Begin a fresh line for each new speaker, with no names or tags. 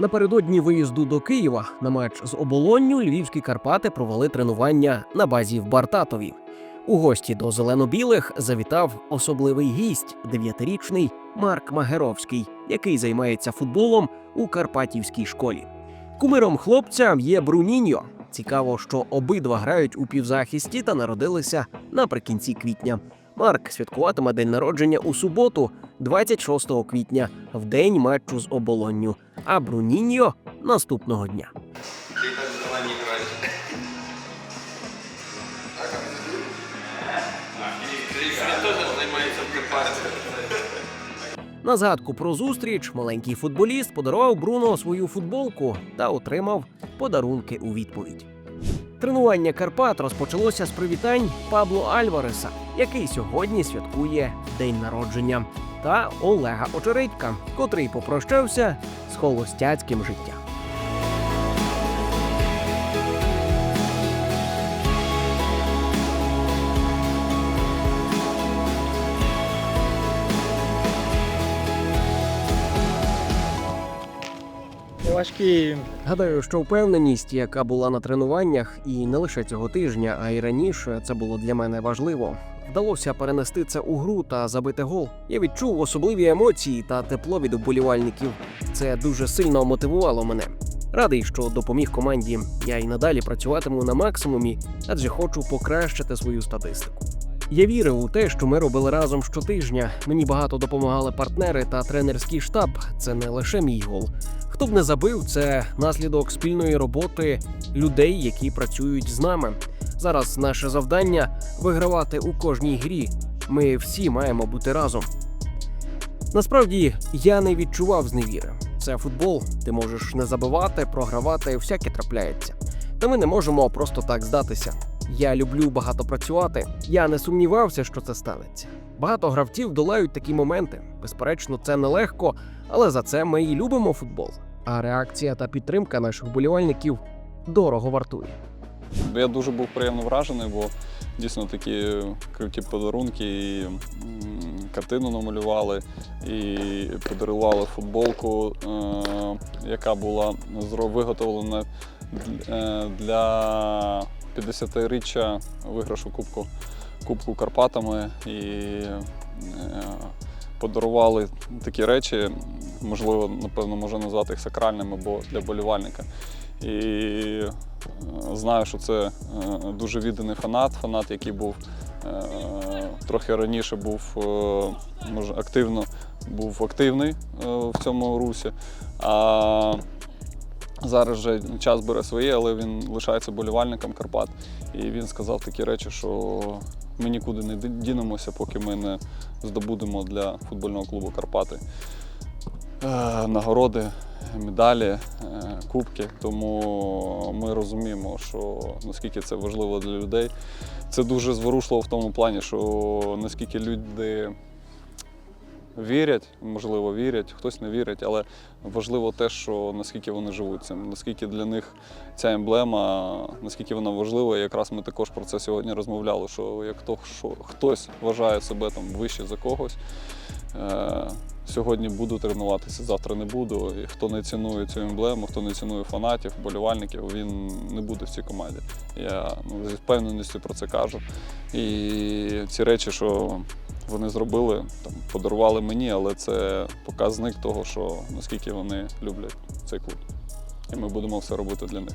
Напередодні виїзду до Києва на матч з оболонню львівські Карпати провели тренування на базі в Бартатові. У гості до зелено-білих завітав особливий гість, дев'ятирічний Марк Магеровський, який займається футболом у Карпатівській школі. Кумиром хлопця є Бруніньо. Цікаво, що обидва грають у півзахисті та народилися наприкінці квітня. Марк святкуватиме день народження у суботу, 26 квітня, в день матчу з оболонню, а Бруніньо наступного дня. На згадку про зустріч маленький футболіст подарував Бруно свою футболку та отримав подарунки у відповідь. Тренування Карпат розпочалося з привітань Пабло Альвареса, який сьогодні святкує день народження, та Олега Очередька, котрий попрощався з холостяцьким життям.
Важкі
Гадаю, що впевненість, яка була на тренуваннях, і не лише цього тижня, а й раніше, це було для мене важливо. Вдалося перенести це у гру та забити гол. Я відчув особливі емоції та тепло від уболівальників. Це дуже сильно мотивувало мене. Радий, що допоміг команді. Я й надалі працюватиму на максимумі, адже хочу покращити свою статистику. Я вірив у те, що ми робили разом щотижня. Мені багато допомагали партнери та тренерський штаб. Це не лише мій гол. Хто б не забив, це наслідок спільної роботи людей, які працюють з нами. Зараз наше завдання вигравати у кожній грі. Ми всі маємо бути разом. Насправді я не відчував зневіри. Це футбол. Ти можеш не забивати, програвати, всяке трапляється. Та ми не можемо просто так здатися. Я люблю багато працювати. Я не сумнівався, що це станеться. Багато гравців долають такі моменти. Безперечно, це нелегко, але за це ми і любимо футбол. А реакція та підтримка наших вболівальників дорого вартує.
Я дуже був приємно вражений, бо дійсно такі круті подарунки, і картину намалювали, і подарували футболку, е, яка була виготовлена е, для 50-річчя виграшу Кубку, Кубку Карпатами. І е, подарували такі речі, можливо, напевно, можна назвати їх сакральними, бо для болівальника. І е, знаю, що це е, дуже відданий фанат, фанат, який був е, трохи раніше був може, активно був активний в цьому русі. А зараз вже час бере своє, але він лишається болівальником Карпат. І він сказав такі речі, що ми нікуди не дінемося, поки ми не здобудемо для футбольного клубу Карпати нагороди, медалі, е, кубки. Тому ми розуміємо, що наскільки це важливо для людей. Це дуже зворушливо в тому плані, що наскільки люди вірять, можливо, вірять, хтось не вірить, але важливо те, що наскільки вони живуть цим, наскільки для них ця емблема, наскільки вона важлива. Якраз ми також про це сьогодні розмовляли. Що як то, що хтось вважає себе там вище за когось. Е, Сьогодні буду тренуватися, завтра не буду. І хто не цінує цю емблему, хто не цінує фанатів, болівальників, він не буде в цій команді. Я ну, зі впевненістю про це кажу. І ці речі, що вони зробили, там, подарували мені, але це показник того, що наскільки вони люблять цей клуб. І ми будемо все робити для них.